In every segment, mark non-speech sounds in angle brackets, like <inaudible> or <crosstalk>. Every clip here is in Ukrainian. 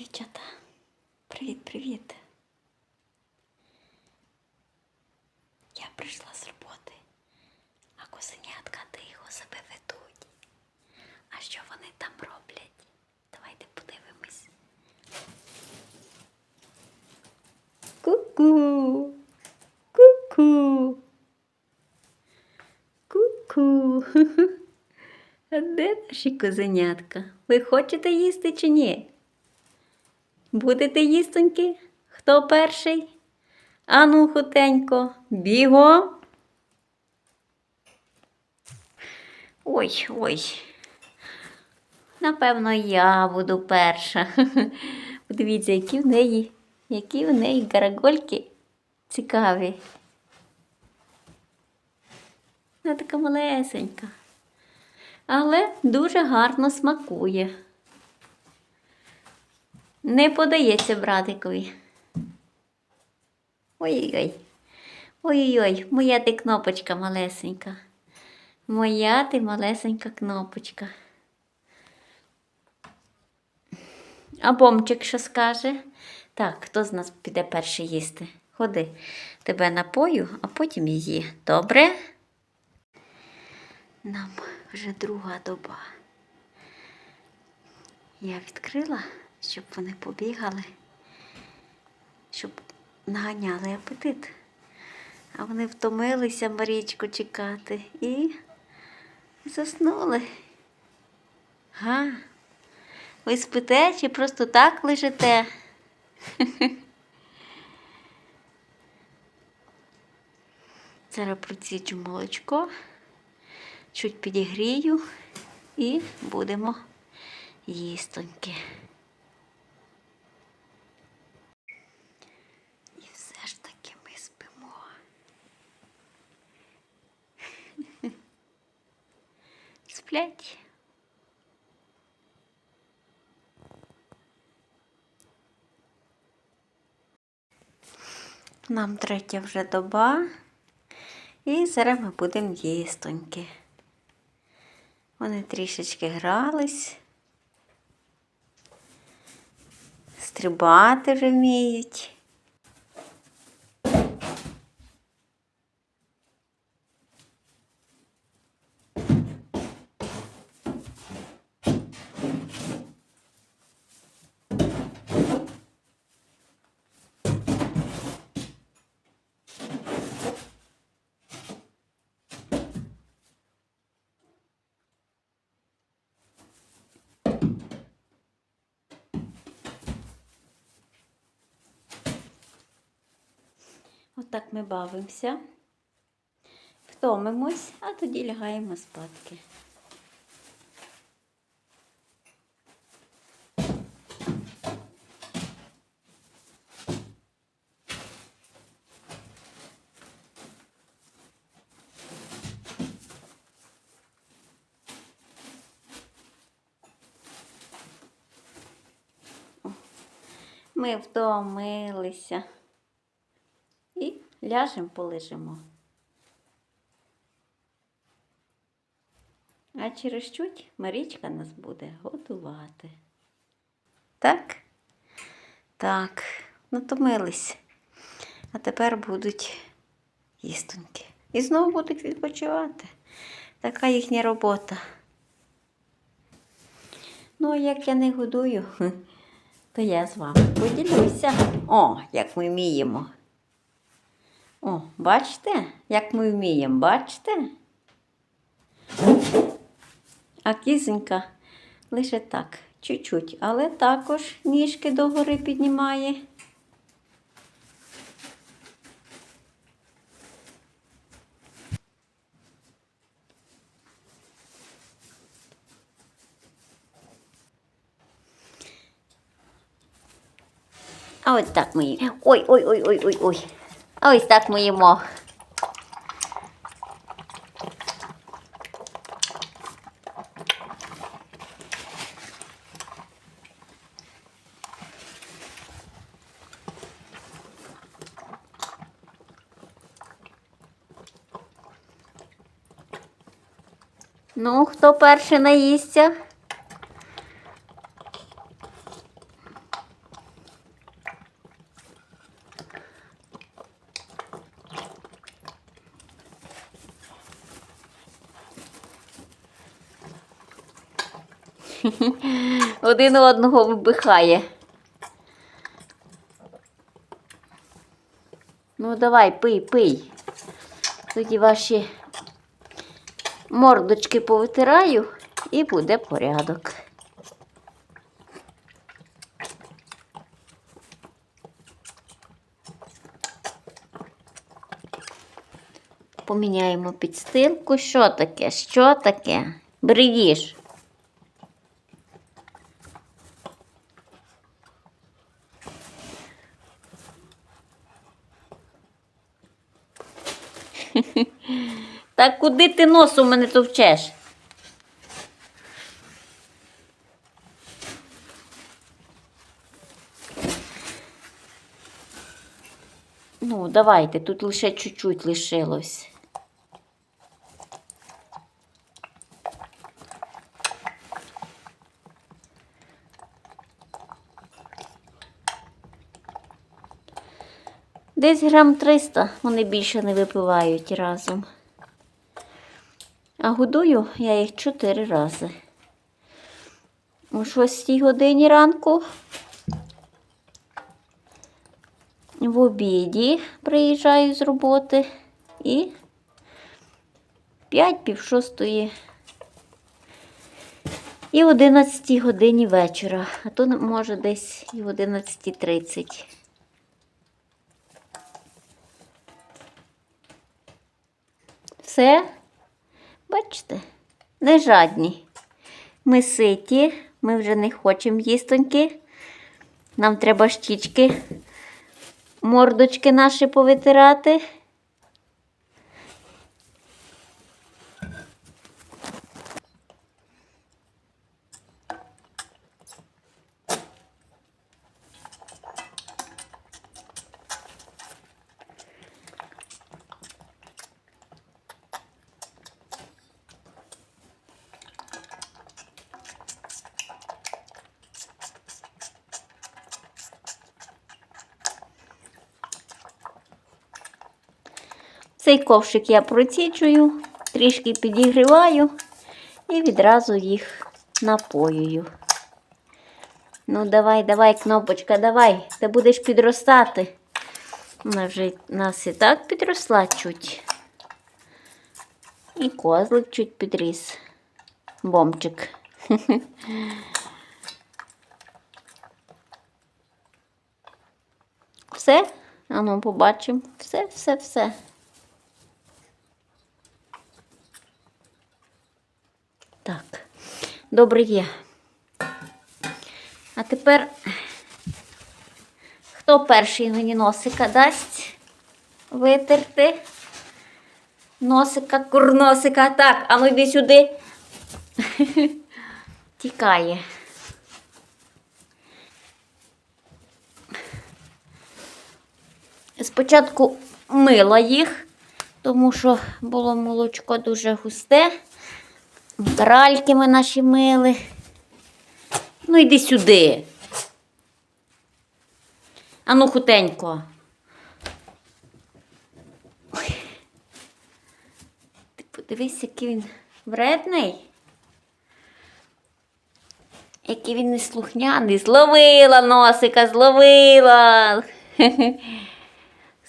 дівчата. Привіт-привіт. Я прийшла з роботи, а козенятка тихо себе ведуть. А що вони там роблять? Давайте подивимось. Ку-ку. Ку-ку. Ку-ку. <laughs> Де наші козенятка? Ви хочете їсти чи ні? Будете їстоньки? Хто перший? Ану, хутенько, бігом. Ой, ой. Напевно, я буду перша. <laughs> Подивіться, які в неї, які в неї карагольки цікаві. Вона така малесенька. Але дуже гарно смакує. Не подається братикові. Ой-ой-ой. Ой-ой-ой, моя ти кнопочка малесенька. Моя ти малесенька кнопочка. А бомчик що скаже? Так, хто з нас піде перший їсти? Ходи, тебе напою, а потім її. Добре? Нам вже друга доба. Я відкрила, щоб вони побігали, щоб наганяли апетит. А вони втомилися Марічку чекати і заснули. Га? Ви спите чи просто так лежите? <laughs> Зараз проціджу молочко, чуть підігрію і будемо їстоньки. І все ж таки ми спимо. Сплять. Нам третя вже доба. І зараз ми будемо їстоньки. Вони трішечки грались. Стрибати вміють. Отак ми бавимося, втомимось, а тоді лягаємо спадки. Ми втомилися. Ляжемо, полежимо. А через чуть Марічка нас буде готувати. Так? Так, натомились. А тепер будуть їстоньки. І знову будуть відпочивати. Така їхня робота. Ну, а як я не годую, <laughs> то я з вами поділюся. О, як ми вміємо. О, бачите, як ми вміємо, бачите? А кізенька лише так, чуть-чуть, але також ніжки догори піднімає. А ось так ми їмо. Ой, ось так ми їмо. Ну, хто перший наїсться? <laughs> Один одного вибихає. Ну, давай, пий, пий. Тоді ваші мордочки повитираю і буде порядок. Поміняємо підстилку. Що таке? Що таке? Бери <laughs> Так куди ти носом мене товчеш? Ну, давайте, тут лише чуть-чуть лишилось. Десь грам 300, вони більше не випивають разом. А годую я їх 4 рази. О 6 годині ранку. В обіді приїжджаю з роботи і 5 пів шостої і в 11 годині вечора, а то може десь і в 11.30. Все, бачите, не жадні. Ми ситі, ми вже не хочемо їстоньки. Нам треба щічки, мордочки наші повитирати. Цей ковшик я проціджую, трішки підігріваю і відразу їх напоюю. Ну, давай, давай, кнопочка, давай, ти будеш підростати. Вона вже нас і так підросла чуть. І козлик чуть підріс. Бомчик. <laughs> Все? Ану, побачимо. Все, все, все. Так, добре є. А тепер хто перший мені носика дасть витерти? Носика, курносика. Так, а ну йди сюди. <laughs> Тікає. Спочатку мила їх, тому що було молочко дуже густе. Кральки ми наші мили. Ну, йди сюди. Ану, хутенько. Ти подивись, який він вредний. Який він неслухняний. Зловила носика, зловила. <laughs>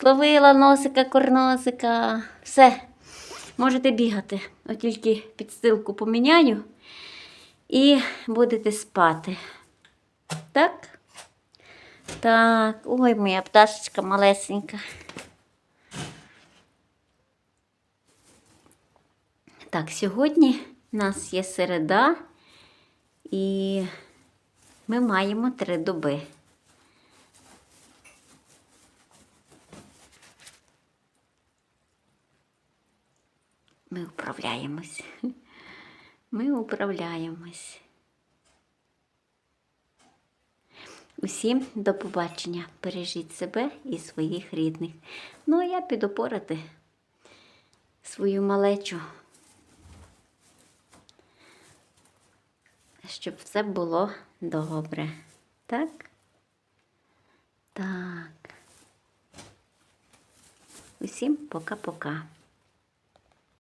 Зловила носика, корносика. Все. Можете бігати. От тільки підстилку поміняю і будете спати. Так? Так, ой, моя пташечка малесенька. Так, сьогодні у нас є середа, і ми маємо три доби. Ми управляємось. Ми управляємось. Усім до побачення. Бережіть себе і своїх рідних. Ну, а я піду порати свою малечу, щоб все було добре. Так? Так. Усім пока-пока.